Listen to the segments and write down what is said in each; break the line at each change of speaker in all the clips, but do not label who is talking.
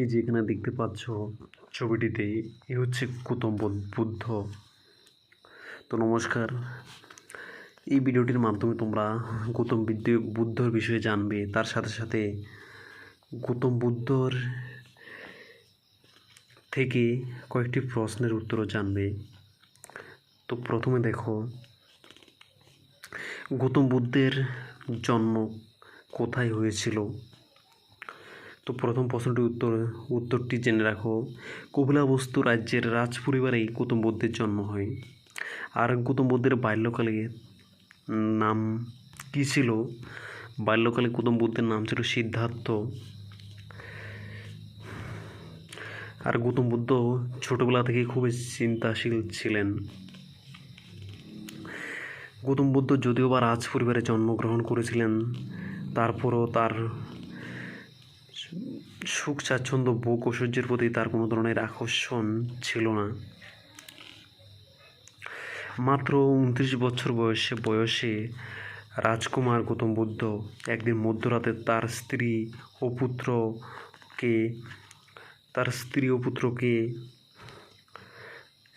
এই যে এখানে দেখতে পাচ্ছ ছবিটিতে, এ হচ্ছে গৌতম বুদ্ধ তো নমস্কার। এই ভিডিওটির মাধ্যমে তোমরা গৌতম বুদ্ধর বিষয়ে জানবে। তার সাথে সাথে গৌতম বুদ্ধর থেকে কয়েকটি প্রশ্নের উত্তরও জানবে। তো প্রথমে দেখো, গৌতম বুদ্ধের জন্ম কোথায় হয়েছিল? তো প্রথম প্রশ্নটির উত্তর, উত্তরটি জেনে রাখো। কপিলাবস্তু রাজ্যের রাজ পরিবারেই গৌতম বুদ্ধের জন্ম হয়। আর গৌতম বুদ্ধের বাল্যকালে নাম কী ছিল? বাল্যকালে গৌতম বুদ্ধের নাম ছিল সিদ্ধার্থ। আর গৌতম বুদ্ধ ছোটবেলা থেকে খুবই চিন্তাশীল ছিলেন। গৌতম বুদ্ধ যদিও বা রাজ পরিবারে জন্মগ্রহণ করেছিলেন, তারপরও তার সুখ স্বাচ্ছন্দ্য, ভোগ ঐশ্বর্যের প্রতি তার কোনো ধরনের আকর্ষণ ছিল না। মাত্র উনত্রিশ বছর বয়সে বয়সে রাজকুমার গৌতম বুদ্ধ একদিন মধ্যরাতে তার স্ত্রী ও পুত্রকে, তার স্ত্রী ও পুত্রকে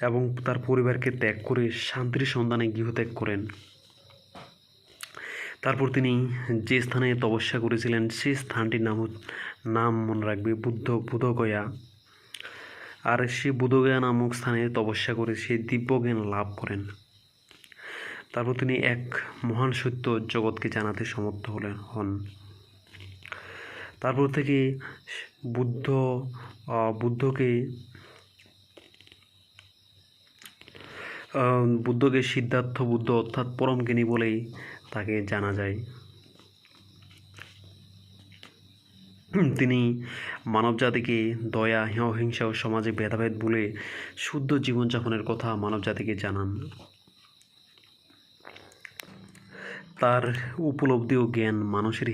এবং তার পরিবারকে ত্যাগ করে শান্তির সন্ধানে গৃহত্যাগ করেন। তারপর তিনি যে স্থানে তপস্যা করেছিলেন, সেই স্থানটির নাম নাম মনে রাখবে বুদ্ধ বুধগয়া। আর সে বুধগয়া নামক স্থানে তপস্যা করে সে দিব্য জ্ঞান লাভ করেন। তারপর তিনি এক মহান সত্য জগৎকে জানাতে সমর্থ হলেন হন। তারপর থেকে বুদ্ধ বুদ্ধকে বুদ্ধকে সিদ্ধার্থ বুদ্ধ অর্থাৎ পরম জ্ঞানী বলেই তাকে জানা যায়। তিনি মানবজাতিকে দয়া অহিংসা ও সমাজে ভেদাভেদ বলে শুদ্ধ জীবনযাপনের কথা মানবজাতিকে জানান। তার উপলব্ধি ও জ্ঞান মানুষের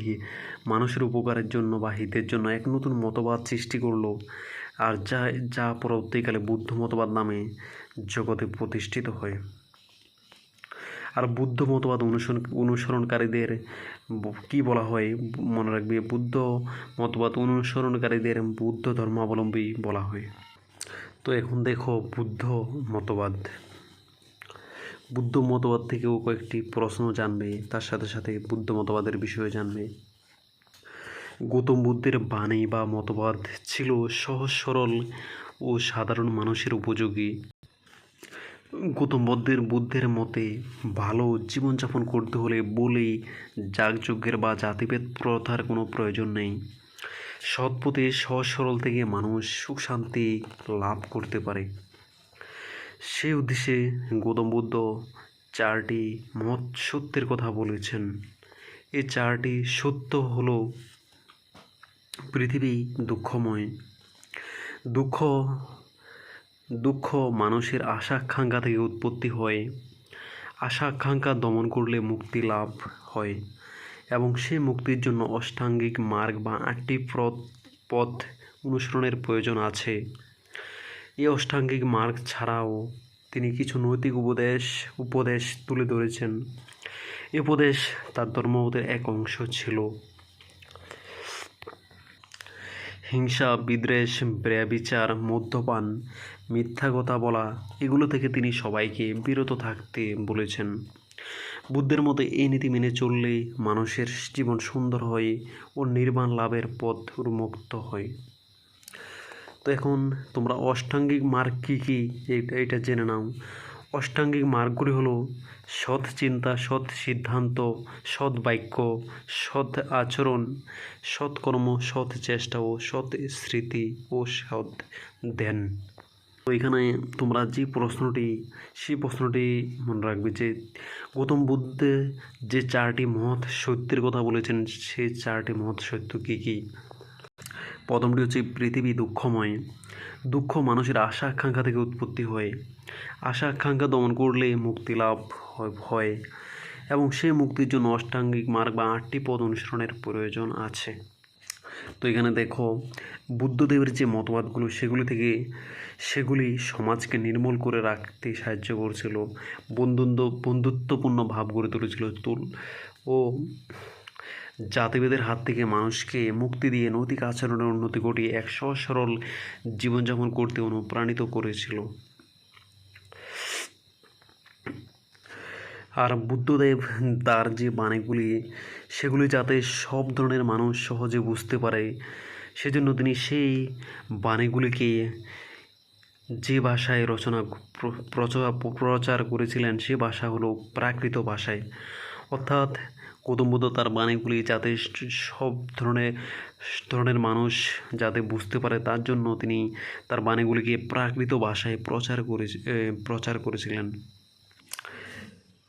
মানুষের উপকারের জন্য বা হিতের জন্য এক নতুন মতবাদ সৃষ্টি করল আর যা যা পরবর্তীকালে বুদ্ধ মতবাদ নামে জগতে প্রতিষ্ঠিত হয়। আর বুদ্ধ মতবাদ অনুসরণ, অনুসরণকারীদের কি বলা হয়? মনে রাখবে, বুদ্ধ মতবাদ অনুসরণকারীদের বুদ্ধ ধর্মাবলম্বী বলা হয়। তো এখন দেখো বুদ্ধ মতবাদ। বুদ্ধ মতবাদ থেকেও কয়েকটি প্রশ্ন জানবে, তার সাথে সাথে বুদ্ধ মতবাদের বিষয়ে জানবে। গৌতম বুদ্ধের বাণী বা মতবাদ ছিল সহজ, সরল ও সাধারণ মানুষের উপযোগী। গৌতম বুদ্ধের বুদ্ধের মতে, ভালো জীবনযাপন করতে হলে বলেই যাগযজ্ঞের বা জাতিভেদ প্রথার কোনো প্রয়োজন নেই। সৎপথে সহজ সরল থেকে মানুষ সুখ শান্তি লাভ করতে পারে। সেই উদ্দেশ্যে গৌতম বুদ্ধ চারটি মহৎ সত্যের কথা বলেছেন। এই চারটি সত্য হল পৃথিবী দুঃখময়। দুঃখ দুঃখ মানুষের আশা আকাঙ্ক্ষা থেকে উৎপত্তি হয়। আশা আকাঙ্ক্ষা দমন করলে মুক্তি লাভ হয় এবং সেই মুক্তির জন্য অষ্টাঙ্গিক মার্গ বা আটটি পথ অনুসরণের প্রয়োজন আছে। এই অষ্টাঙ্গিক মার্গ ছাড়াও তিনি কিছু নৈতিক উপদেশ উপদেশ তুলে ধরেছেন। উপদেশ তার ধর্মবোধের এক অংশ ছিল। হিংসা, বিদ্বেষ, ব্যবিচার, মদ্যপান, মিথ্যা কথা বলা, এগুলো থেকে তিনি সবাইকে বিরত থাকতে বলেছেন। বুদ্ধের মতে এই নীতি মেনে চললে মানুষের জীবন সুন্দর হয় ও নির্মাণ লাভের পথ উন্মুক্ত হয়। তো এখন তোমরা অষ্টাঙ্গিক মার্গ কী কী? এইটা এটা জেনে নাও। অষ্টাঙ্গিক মার্গগুলি হলো সৎ চিন্তা, সৎ সিদ্ধান্ত, সৎ বাক্য, সৎ আচরণ, সৎ কর্ম, সৎ চেষ্টা ও সৎ স্মৃতি ও সৎ ধ্যান। তো এখানে তোমরা যে প্রশ্নটি, সেই প্রশ্নটি মনে রাখবে যে গৌতম বুদ্ধ যে চারটি মহৎ সত্যের কথা বলেছেন, সেই চারটি মহৎ সত্য কী কী? প্রথমটি হচ্ছে পৃথিবী দুঃখময়। দুঃখ মানুষের আশা আকাঙ্ক্ষা থেকে উৎপত্তি হয়। আশা আকাঙ্ক্ষা দমন করলে মুক্তি লাভ হয়- এবং সেই মুক্তির জন্য অষ্টাঙ্গিক মার্গ বা আটটি পদ অনুসরণের প্রয়োজন আছে। তো এখানে দেখো, বুদ্ধদেবের যে মতবাদগুলো, সেগুলি থেকে সেগুলি সমাজকে নির্মূল করে রাখতে সাহায্য করছিল। বন্ধুত্ব, বন্ধুত্বপূর্ণ ভাব গড়ে তুলেছিল। তুল ও জাতিভেদের হাত থেকে মানুষকে মুক্তি দিয়ে নৈতিক আচরণের উন্নতি ঘটিয়ে এক সহজ সরল জীবনযাপন করতে অনুপ্রাণিত করেছিল। আর বুদ্ধদেব তার যে বাণীগুলি, সেগুলি যাতে সব ধরনের মানুষ সহজে বুঝতে পারে, সেজন্য তিনি সেই বাণীগুলিকে যে ভাষায় রচনা, প্র- প্রচার প্রচার করেছিলেন, সে ভাষা হলো প্রাকৃত ভাষায়। অর্থাৎ গৌতম বুদ্ধ তার বাণীগুলি যাতে সব ধরনের ধরনের মানুষ যাতে বুঝতে পারে, তার জন্য তিনি তার বাণীগুলিকে প্রাকৃত ভাষায় প্রচার করে প্রচার করেছিলেন।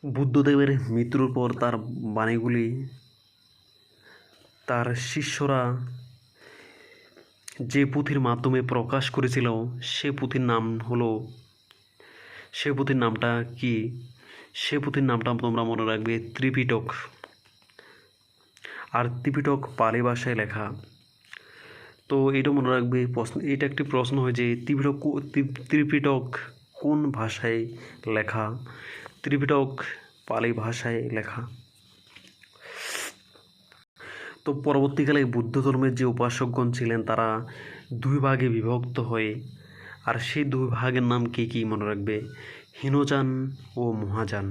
বুদ্ধদেবের মৃত্যুর পর তার বাণীগুলি, তার শিষ্যরা যে পুঁথির মাধ্যমে প্রকাশ করেছিল, সে পুঁথির নাম হলো, সে পুঁথির নামটা কি? সে পুঁথির নামটা তোমরা মনে রাখবে ত্রিপিটক। আর ত্রিপিটক পালি ভাষায় লেখা। তো এটা মনে রাখবে, প্রশ্ন এটা একটি প্রশ্ন হয় যে ত্রিপিটক ত্রিপিটক কোন ভাষায় লেখা? ত্রিপিটক পালি ভাষায় লেখা। তো পরবর্তীকালে বুদ্ধ ধর্মের যে উপাসকগণ ছিলেন, তারা দুই ভাগে বিভক্ত হয়ে, আর সেই দুই ভাগের নাম কী কী মনে রাখবে? হীনযান ও মহাযান।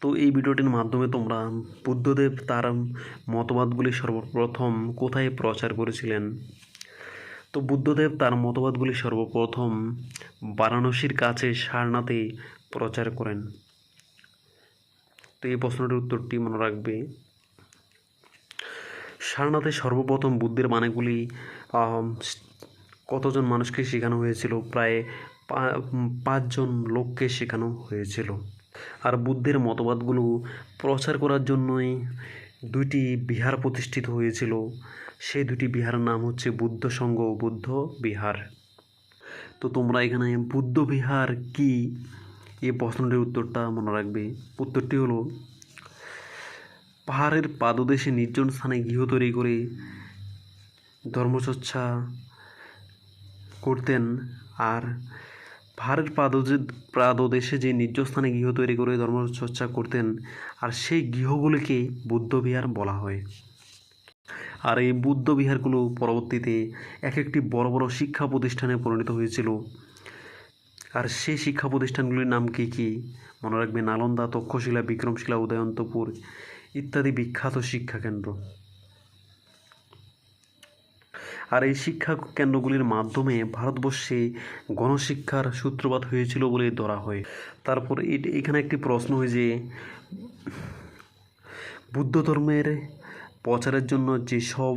তো এই ভিডিওটির মাধ্যমে তোমরা বুদ্ধদেব তার মতবাদগুলি সর্বপ্রথম কোথায় প্রচার করেছিলেন? তো বুদ্ধদেব তার মতবাদগুলি সর্বপ্রথম বারাণসীর কাছে সারনাথে প্রচার করেন। তো এই প্রশ্নটির উত্তরটি মনে রাখবে, সারনাথে সর্বপ্রথম বুদ্ধের মানেগুলি কতজন মানুষকে শেখানো হয়েছিল? প্রায় পাঁচজন লোককে শেখানো হয়েছিল। আর বুদ্ধের মতবাদগুলো প্রচার করার জন্যই দুইটি বিহার প্রতিষ্ঠিত হয়েছিল। সেই দুটি বিহারের নাম হচ্ছে বুদ্ধ সংঘ ও বুদ্ধ বিহার। তো তোমরা এখানে বুদ্ধ বিহার কি? এই প্রশ্নটির উত্তরটা মনে রাখবে। উত্তরটি হলো, পাহাড়ের পাদদেশে নির্জন স্থানে গৃহ তৈরি করে ধর্মচর্চা করতেন আর পাহাড়ের পাদদে পাদদেশে যে নির্জন স্থানে গৃহ তৈরি করে, ধর্মচর্চা করতেন, আর সেই গৃহগুলিকে বুদ্ধবিহার বলা হয়। আর এই বুদ্ধ বিহারগুলো পরবর্তীতে এক একটি বড় বড় শিক্ষা প্রতিষ্ঠানে পরিণত হয়েছিল। আর সেই শিক্ষা প্রতিষ্ঠানগুলির নাম কী কী? মনে রাখবে নালন্দা, তক্ষশিলা, বিক্রমশিলা, উদয়ন্তপুর ইত্যাদি বিখ্যাত শিক্ষা কেন্দ্র আর এই শিক্ষা কেন্দ্রগুলির মাধ্যমে ভারতবর্ষে গণশিক্ষার সূত্রপাত হয়েছিল বলে ধরা হয়। তারপর এখানে একটি প্রশ্ন হয় যে, বুদ্ধ ধর্মের প্রচারের জন্য যেসব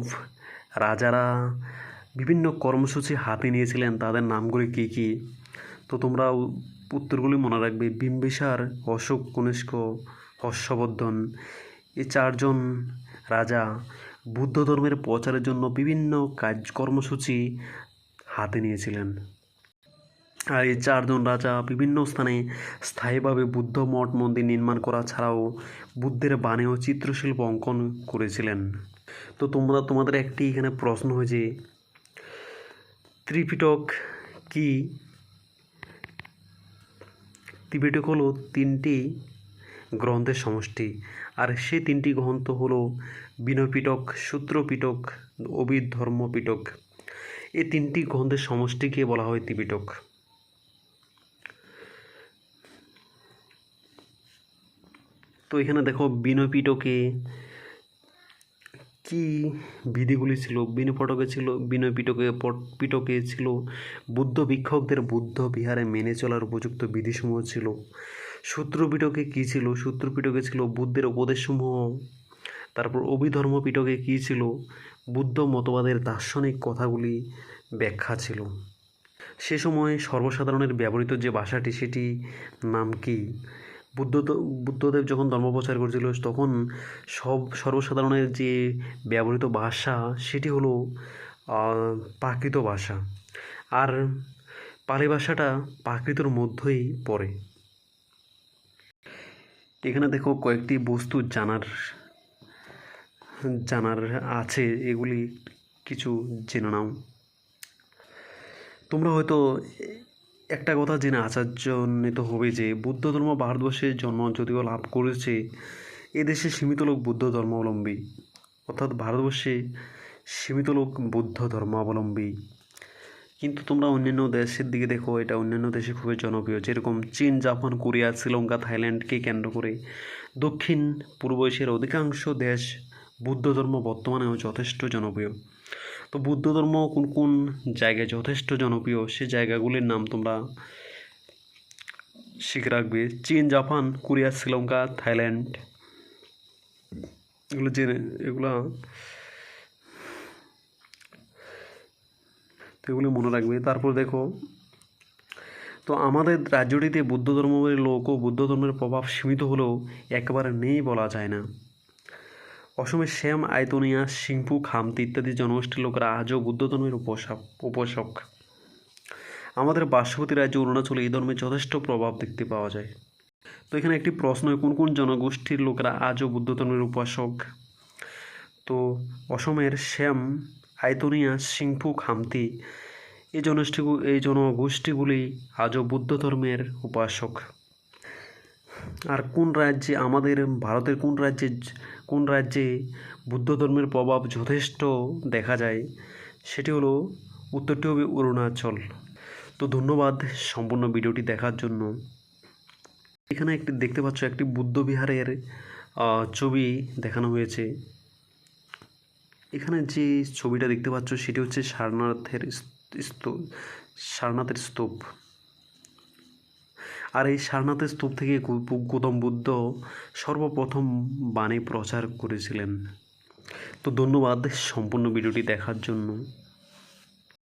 রাজারা বিভিন্ন কর্মসূচি হাতে নিয়েছিলেন, তাদের নামগুলি কী কী? তো তোমরা উত্তরগুলি মনে রাখবে। বিম্বিসার অশোক, কনিষ্ক, হর্ষবর্ধন এই চারজন রাজা বুদ্ধ ধর্মের প্রচারের জন্য বিভিন্ন কাজ কর্মসূচি হাতে নিয়েছিলেন। আর এই চারজন রাজা বিভিন্ন স্থানে স্থায়ীভাবে বুদ্ধ মঠ মন্দির নির্মাণ করা ছাড়াও বুদ্ধের বাণী ও চিত্রশিল্প অঙ্কন করেছিলেন। তো তোমরা, তোমাদের একটি এখানে প্রশ্ন হয়েছে ত্রিপিটক কি? ত্রিপিটক হলো তিনটি গ্রন্থের সমষ্টি। আর সেই তিনটি গ্রন্থ হলো বিনয়পিটক, সূত্রপিটক অভিধর্মপিটক এই তিনটি গ্রন্থের সমষ্টিকে বলা হয় ত্রিপিটক। তো এখানে দেখো বিনয়পিটকে কি বিধিগুলি ছিল? বিনয়পটকে ছিল, বিনয়পিটকে পট- পিটকে ছিল, বুদ্ধ ভিক্ষকদের বুদ্ধ বিহারে মেনে চলার উপযুক্ত বিধিসমূহ ছিল। সূত্রপিটকে কী ছিল? সূত্রপিটকে ছিল বুদ্ধের উপদেশসমূহ। তারপর অভিধর্ম পিটকে কী ছিল? বুদ্ধ মতবাদের দার্শনিক কথাগুলি ব্যাখ্যা ছিল। সে সময় সর্বসাধারণের ব্যবহৃত যে ভাষাটি সেটি নাম কি? বুদ্ধ বুদ্ধদেব যখন ধর্মপ্রচার করছিল, তখন সব, সর্বসাধারণের যে ব্যবহৃত ভাষা, সেটি হলো প্রাকৃত ভাষা। আর পালি ভাষাটা প্রাকৃতর মধ্যেই পড়ে। এখানে দেখো কয়েকটি বস্তু জানার জানার আছে, এগুলি কিছু জেনে নাও। তোমরা হয়তো একটা কথা জেনে আশ্চর্যান্বিত হবে যে, বুদ্ধ ধর্ম ভারতবর্ষে জন্ম যদিও লাভ করেছে, এদেশে সীমিত লোক বুদ্ধ ধর্মাবলম্বী। অর্থাৎ ভারতবর্ষে সীমিত লোক বুদ্ধ ধর্মাবলম্বী। কিন্তু তোমরা অন্যান্য দেশের দিকে দেখো, এটা অন্যান্য দেশে খুবই জনপ্রিয়। যেরকম চীন, জাপান, কোরিয়া, শ্রীলঙ্কা, থাইল্যান্ডকে কেন্দ্র করে দক্ষিণ পূর্ব এশিয়ার অধিকাংশ দেশ বুদ্ধ ধর্ম বর্তমানেও যথেষ্ট জনপ্রিয়। তো বুদ্ধ ধর্ম কোন কোন জায়গায় যথেষ্ট জনপ্রিয়? সে জায়গাগুলির নাম তোমরা শিখে রাখবে। চীন, জাপান, কোরিয়া, শ্রীলঙ্কা, থাইল্যান্ড এগুলো জেনে এগুলো তো এগুলো মনে রাখবে। তারপর দেখো, তো আমাদের রাজ্যটিতে বৌদ্ধ ধর্মের লোক ও বৌদ্ধ ধর্মের প্রভাব সীমিত হলেও একেবারে নেই বলা যায় না। অসমের শ্যাম, আয়তনিয়া সিংপু খামতি ইত্যাদি জনগোষ্ঠীর লোকেরা আজও বুদ্ধ ধর্মের উপাসক উপাসক আমাদের পার্শ্ববর্তী রাজ্য অরুণাচলে এই ধর্মের যথেষ্ট প্রভাব দেখতে পাওয়া যায়। তো এখানে একটি প্রশ্ন, কোন কোন জনগোষ্ঠীর লোকেরা আজও বুদ্ধ ধর্মের উপাসক তো অসমের শ্যাম, আয়তনিয়া সিংফু খামতি এই জনগোষ্ঠী এই জনগোষ্ঠীগুলি আজও বুদ্ধ ধর্মের উপাসক। আর কোন রাজ্যে আমাদের, ভারতের কোন রাজ্যে কোন রাজ্যে বুদ্ধ ধর্মের প্রভাব যথেষ্ট দেখা যায়, সেটি হলো উত্তরটি হবে অরুণাচল। তো ধন্যবাদ সম্পূর্ণ ভিডিওটি দেখার জন্য। এখানে একটি, দেখতে পাচ্ছ একটি বুদ্ধ বিহারের ছবি দেখানো হয়েছে। এখানে যে ছবিটা দেখতে পাচ্ছ, সেটি হচ্ছে সারনাথের সারনাথের স্তূপ। আর এই সারনাথের স্তূপ থেকে গৌতম বুদ্ধ সর্বপ্রথম বাণী প্রচার করেছিলেন। তো ধন্যবাদ সম্পূর্ণ ভিডিওটি দেখার জন্য।